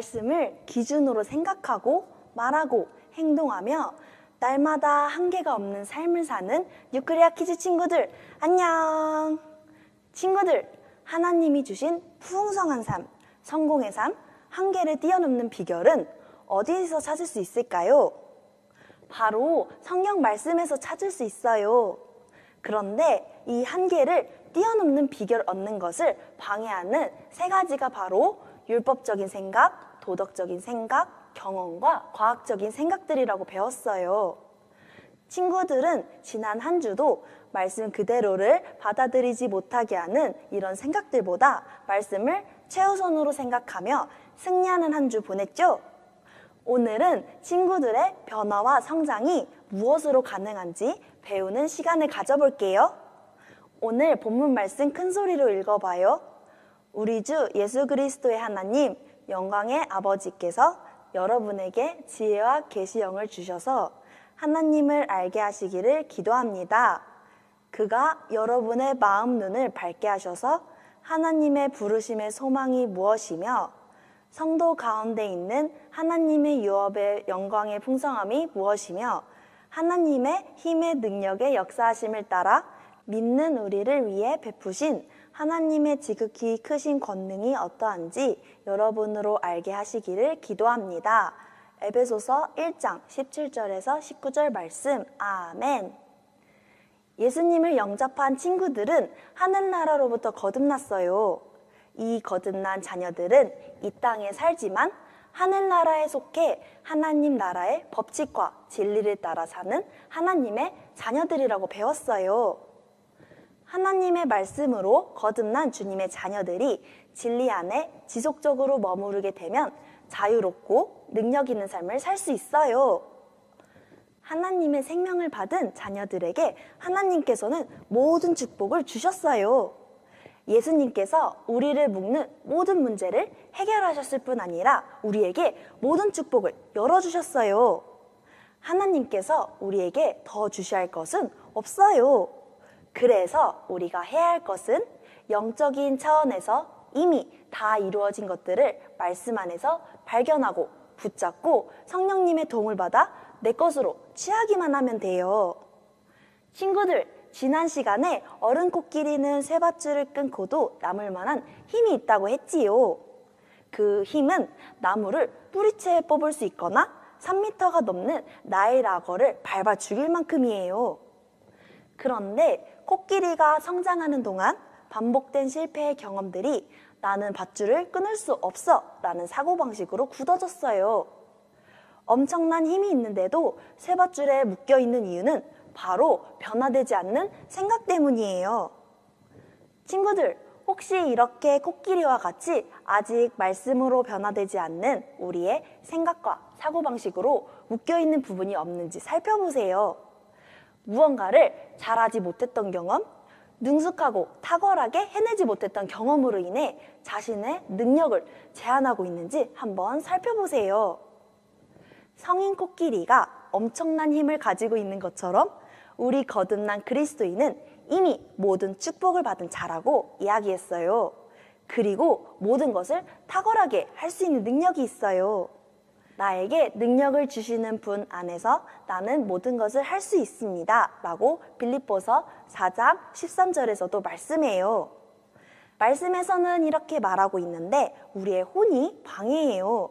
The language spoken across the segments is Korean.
말씀을 기준으로 생각하고 말하고 행동하며 날마다 한계가 없는 삶을 사는 뉴크리아 키즈 친구들 안녕! 친구들, 하나님이 주신 풍성한 삶, 성공의 삶, 한계를 뛰어넘는 비결은 어디에서 찾을 수 있을까요? 바로 성경 말씀에서 찾을 수 있어요. 그런데 이 한계를 뛰어넘는 비결을 얻는 것을 방해하는 세 가지가 바로 율법적인 생각, 도덕적인 생각, 경험과 과학적인 생각들이라고 배웠어요. 친구들은 지난 한 주도 말씀 그대로를 받아들이지 못하게 하는 이런 생각들보다 말씀을 최우선으로 생각하며 승리하는 한 주 보냈죠? 오늘은 친구들의 변화와 성장이 무엇으로 가능한지 배우는 시간을 가져볼게요. 오늘 본문 말씀 큰 소리로 읽어봐요. 우리 주 예수 그리스도의 하나님, 영광의 아버지께서 여러분에게 지혜와 계시형을 주셔서 하나님을 알게 하시기를 기도합니다. 그가 여러분의 마음 눈을 밝게 하셔서 하나님의 부르심의 소망이 무엇이며 성도 가운데 있는 하나님의 유업의 영광의 풍성함이 무엇이며 하나님의 힘의 능력의 역사하심을 따라 믿는 우리를 위해 베푸신 하나님의 지극히 크신 권능이 어떠한지 여러분으로 알게 하시기를 기도합니다. 에베소서 1장 17절에서 19절 말씀. 아멘. 예수님을 영접한 친구들은 하늘나라로부터 거듭났어요. 이 거듭난 자녀들은 이 땅에 살지만 하늘나라에 속해 하나님 나라의 법칙과 진리를 따라 사는 하나님의 자녀들이라고 배웠어요. 하나님의 말씀으로 거듭난 주님의 자녀들이 진리 안에 지속적으로 머무르게 되면 자유롭고 능력 있는 삶을 살 수 있어요. 하나님의 생명을 받은 자녀들에게 하나님께서는 모든 축복을 주셨어요. 예수님께서 우리를 묶는 모든 문제를 해결하셨을 뿐 아니라 우리에게 모든 축복을 열어주셨어요. 하나님께서 우리에게 더 주셔야 할 것은 없어요. 그래서 우리가 해야 할 것은 영적인 차원에서 이미 다 이루어진 것들을 말씀 안에서 발견하고 붙잡고 성령님의 도움을 받아 내 것으로 취하기만 하면 돼요. 친구들, 지난 시간에 어른 코끼리는 쇠 밧줄을 끊고도 남을 만한 힘이 있다고 했지요. 그 힘은 나무를 뿌리채 뽑을 수 있거나 3미터가 넘는 나의 라거를 밟아 죽일 만큼이에요. 그런데 코끼리가 성장하는 동안 반복된 실패의 경험들이 나는 밧줄을 끊을 수 없어 라는 사고방식으로 굳어졌어요. 엄청난 힘이 있는데도 쇠밧줄에 묶여 있는 이유는 바로 변화되지 않는 생각 때문이에요. 친구들, 혹시 이렇게 코끼리와 같이 아직 말씀으로 변화되지 않는 우리의 생각과 사고방식으로 묶여 있는 부분이 없는지 살펴보세요. 무언가를 잘하지 못했던 경험, 능숙하고 탁월하게 해내지 못했던 경험으로 인해 자신의 능력을 제한하고 있는지 한번 살펴보세요. 성인 코끼리가 엄청난 힘을 가지고 있는 것처럼 우리 거듭난 그리스도인은 이미 모든 축복을 받은 자라고 이야기했어요. 그리고 모든 것을 탁월하게 할 수 있는 능력이 있어요. 나에게 능력을 주시는 분 안에서 나는 모든 것을 할 수 있습니다. 라고 빌립보서 4장 13절에서도 말씀해요. 말씀에서는 이렇게 말하고 있는데 우리의 혼이 방해해요.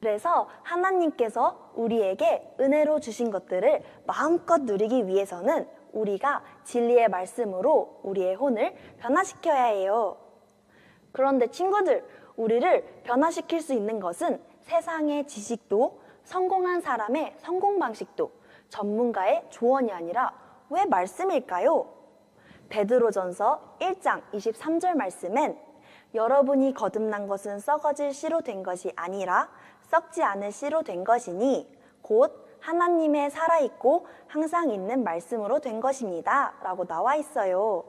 그래서 하나님께서 우리에게 은혜로 주신 것들을 마음껏 누리기 위해서는 우리가 진리의 말씀으로 우리의 혼을 변화시켜야 해요. 그런데 친구들, 우리를 변화시킬 수 있는 것은 세상의 지식도 성공한 사람의 성공 방식도 전문가의 조언이 아니라 왜 말씀일까요? 베드로전서 1장 23절 말씀엔 여러분이 거듭난 것은 썩어질 씨로 된 것이 아니라 썩지 않을 씨로 된 것이니 곧 하나님의 살아있고 항상 있는 말씀으로 된 것입니다. 라고 나와 있어요.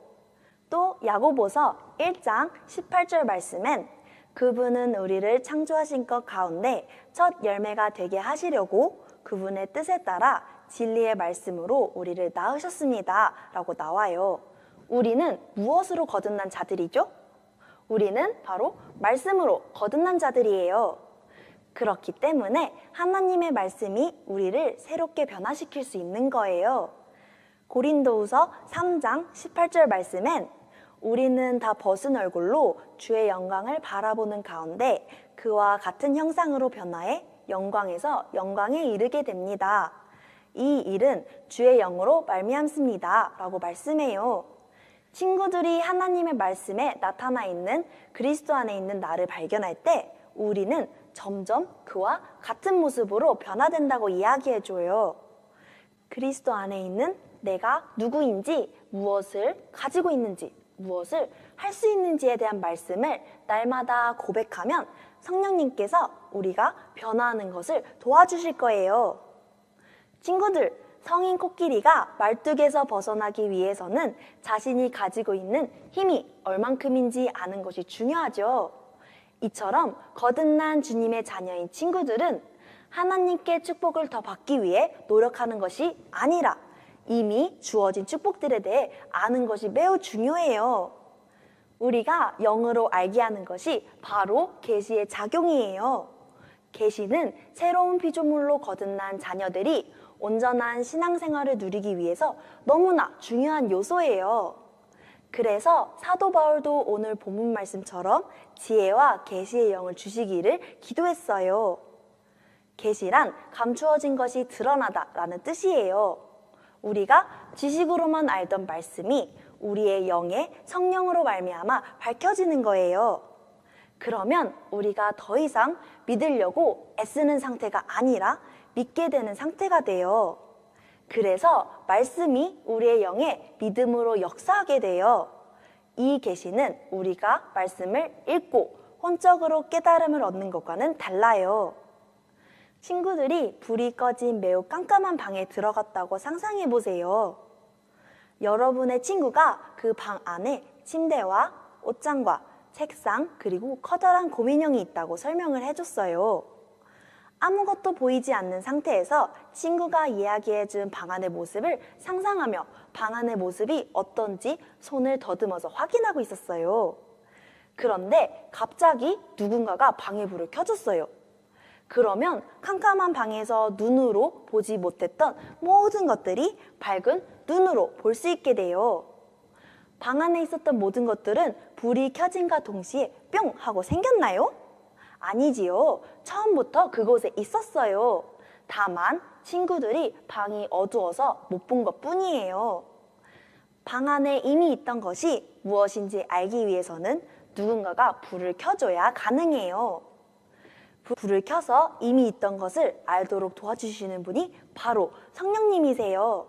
또 야고보서 1장 18절 말씀엔 그분은 우리를 창조하신 것 가운데 첫 열매가 되게 하시려고 그분의 뜻에 따라 진리의 말씀으로 우리를 낳으셨습니다. 라고 나와요. 우리는 무엇으로 거듭난 자들이죠? 우리는 바로 말씀으로 거듭난 자들이에요. 그렇기 때문에 하나님의 말씀이 우리를 새롭게 변화시킬 수 있는 거예요. 고린도후서 3장 18절 말씀엔 우리는 다 벗은 얼굴로 주의 영광을 바라보는 가운데 그와 같은 형상으로 변화해 영광에서 영광에 이르게 됩니다. 이 일은 주의 영으로 말미암습니다. 라고 말씀해요. 친구들이 하나님의 말씀에 나타나 있는 그리스도 안에 있는 나를 발견할 때 우리는 점점 그와 같은 모습으로 변화된다고 이야기해줘요. 그리스도 안에 있는 내가 누구인지, 무엇을 가지고 있는지, 무엇을 할 수 있는지에 대한 말씀을 날마다 고백하면 성령님께서 우리가 변화하는 것을 도와주실 거예요. 친구들, 성인 코끼리가 말뚝에서 벗어나기 위해서는 자신이 가지고 있는 힘이 얼만큼인지 아는 것이 중요하죠. 이처럼 거듭난 주님의 자녀인 친구들은 하나님께 축복을 더 받기 위해 노력하는 것이 아니라 이미 주어진 축복들에 대해 아는 것이 매우 중요해요. 우리가 영으로 알게 하는 것이 바로 계시의 작용이에요. 계시는 새로운 피조물로 거듭난 자녀들이 온전한 신앙생활을 누리기 위해서 너무나 중요한 요소예요. 그래서 사도 바울도 오늘 본문 말씀처럼 지혜와 계시의 영을 주시기를 기도했어요. 계시란 감추어진 것이 드러나다라는 뜻이에요. 우리가 지식으로만 알던 말씀이 우리의 영의 성령으로 말미암아 밝혀지는 거예요. 그러면 우리가 더 이상 믿으려고 애쓰는 상태가 아니라 믿게 되는 상태가 돼요. 그래서 말씀이 우리의 영에 믿음으로 역사하게 돼요. 이 계시는 우리가 말씀을 읽고 혼적으로 깨달음을 얻는 것과는 달라요. 친구들이 불이 꺼진 매우 깜깜한 방에 들어갔다고 상상해 보세요. 여러분의 친구가 그 방 안에 침대와 옷장과 책상 그리고 커다란 고민형이 있다고 설명을 해줬어요. 아무것도 보이지 않는 상태에서 친구가 이야기해준 방 안의 모습을 상상하며 방 안의 모습이 어떤지 손을 더듬어서 확인하고 있었어요. 그런데 갑자기 누군가가 방에 불을 켜줬어요. 그러면 캄캄한 방에서 눈으로 보지 못했던 모든 것들이 밝은 눈으로 볼 수 있게 돼요. 방 안에 있었던 모든 것들은 불이 켜진과 동시에 뿅 하고 생겼나요? 아니지요. 처음부터 그곳에 있었어요. 다만 친구들이 방이 어두워서 못 본 것 뿐이에요. 방 안에 이미 있던 것이 무엇인지 알기 위해서는 누군가가 불을 켜줘야 가능해요. 불을 켜서 이미 있던 것을 알도록 도와주시는 분이 바로 성령님이세요.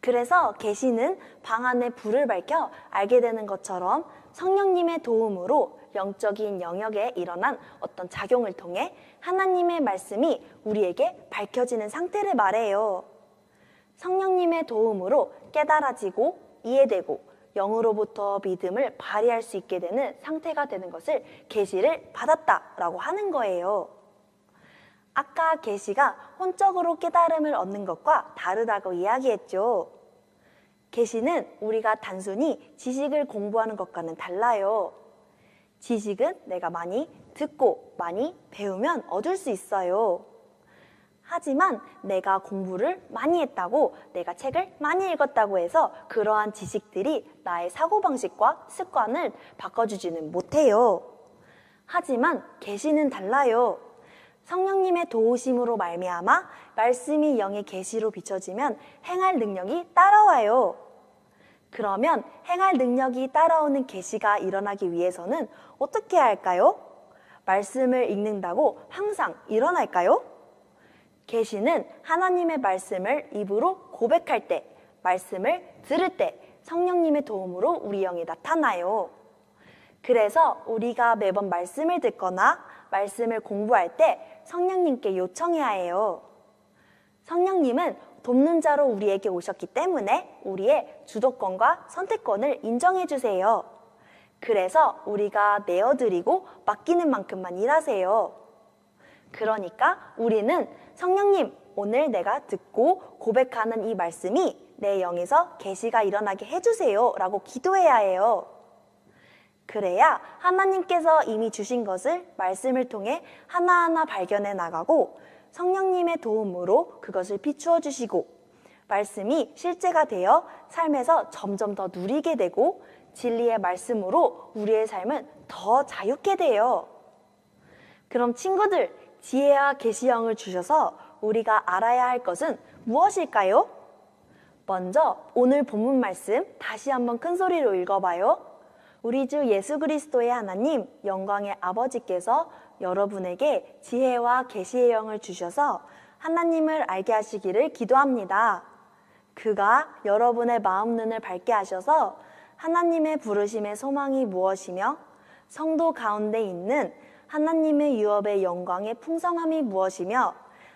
그래서 계시는 방 안에 불을 밝혀 알게 되는 것처럼 성령님의 도움으로 영적인 영역에 일어난 어떤 작용을 통해 하나님의 말씀이 우리에게 밝혀지는 상태를 말해요. 성령님의 도움으로 깨달아지고 이해되고 영으로부터 믿음을 발휘할 수 있게 되는 상태가 되는 것을 계시를 받았다라고 하는 거예요. 아까 계시가 혼적으로 깨달음을 얻는 것과 다르다고 이야기했죠. 계시는 우리가 단순히 지식을 공부하는 것과는 달라요. 지식은 내가 많이 듣고 많이 배우면 얻을 수 있어요. 하지만 내가 공부를 많이 했다고 내가 책을 많이 읽었다고 해서 그러한 지식들이 나의 사고방식과 습관을 바꿔주지는 못해요. 하지만 계시는 달라요. 성령님의 도우심으로 말미암아 말씀이 영의 계시로 비춰지면 행할 능력이 따라와요. 그러면 행할 능력이 따라오는 계시가 일어나기 위해서는 어떻게 할까요? 말씀을 읽는다고 항상 일어날까요? 계시는 하나님의 말씀을 입으로 고백할 때, 말씀을 들을 때 성령님의 도움으로 우리 영이 나타나요. 그래서 우리가 매번 말씀을 듣거나 말씀을 공부할 때 성령님께 요청해야 해요. 성령님은 돕는 자로 우리에게 오셨기 때문에 우리의 주도권과 선택권을 인정해 주세요. 그래서 우리가 내어드리고 맡기는 만큼만 일하세요. 그러니까 우리는 성령님, 오늘 내가 듣고 고백하는 이 말씀이 내 영에서 계시가 일어나게 해주세요. 라고 기도해야 해요. 그래야 하나님께서 이미 주신 것을 말씀을 통해 하나하나 발견해 나가고 성령님의 도움으로 그것을 비추어 주시고 말씀이 실제가 되어 삶에서 점점 더 누리게 되고 진리의 말씀으로 우리의 삶은 더 자유케 돼요. 그럼 친구들, 지혜와 계시형을 주셔서 우리가 알아야 할 것은 무엇일까요? 먼저 오늘 본문 말씀 다시 한번 큰 소리로 읽어봐요. 우리 주 예수 그리스도의 하나님, 영광의 아버지께서 여러분에게 지혜와 계시의 영을 주셔서 하나님을 알게 하시기를 기도합니다. 그가 여러분의 마음 눈을 밝게 하셔서 하나님의 부르심의 소망이 무엇이며 성도 가운데 있는 하나님의 유업의 영광의 풍성함이 무엇이며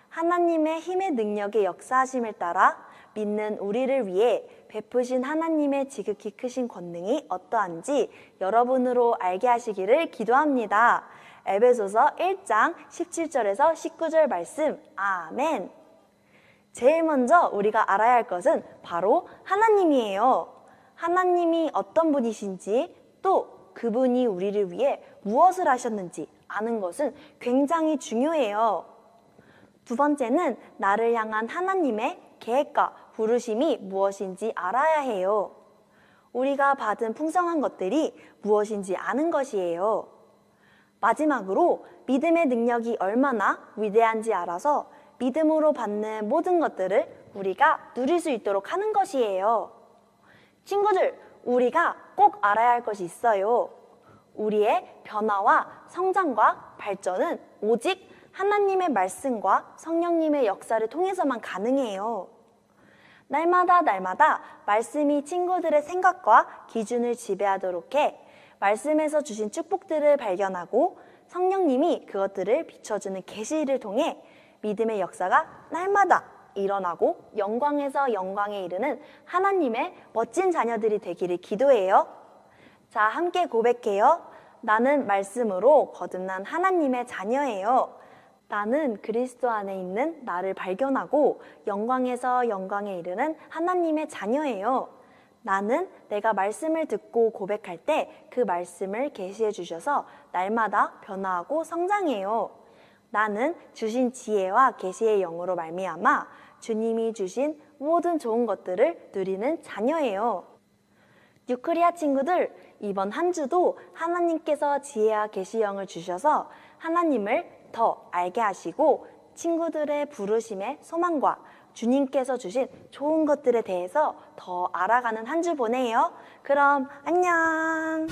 하나님의 힘의 능력의 역사하심을 따라 믿는 우리를 위해 베푸신 하나님의 지극히 크신 권능이 어떠한지 여러분으로 알게 하시기를 기도합니다. 에베소서 1장 17절에서 19절 말씀. 아멘. 제일 먼저 우리가 알아야 할 것은 바로 하나님이에요. 하나님이 어떤 분이신지 또 그분이 우리를 위해 무엇을 하셨는지 아는 것은 굉장히 중요해요. 두 번째는 나를 향한 하나님의 계획과 부르심이 무엇인지 알아야 해요. 우리가 받은 풍성한 것들이 무엇인지 아는 것이에요. 마지막으로 믿음의 능력이 얼마나 위대한지 알아서 믿음으로 받는 모든 것들을 우리가 누릴 수 있도록 하는 것이에요. 친구들, 우리가 꼭 알아야 할 것이 있어요. 우리의 변화와 성장과 발전은 오직 하나님의 말씀과 성령님의 역사를 통해서만 가능해요. 날마다 날마다 말씀이 친구들의 생각과 기준을 지배하도록 해 말씀에서 주신 축복들을 발견하고 성령님이 그것들을 비춰주는 계시를 통해 믿음의 역사가 날마다 일어나고 영광에서 영광에 이르는 하나님의 멋진 자녀들이 되기를 기도해요. 자, 함께 고백해요. 나는 말씀으로 거듭난 하나님의 자녀예요. 나는 그리스도 안에 있는 나를 발견하고 영광에서 영광에 이르는 하나님의 자녀예요. 나는 내가 말씀을 듣고 고백할 때 그 말씀을 계시해 주셔서 날마다 변화하고 성장해요. 나는 주신 지혜와 계시의 영으로 말미암아 주님이 주신 모든 좋은 것들을 누리는 자녀예요. 뉴크리아 친구들, 이번 한 주도 하나님께서 지혜와 계시형을 주셔서 하나님을 더 알게 하시고 친구들의 부르심의 소망과 주님께서 주신 좋은 것들에 대해서 더 알아가는 한 주 보내요. 그럼 안녕!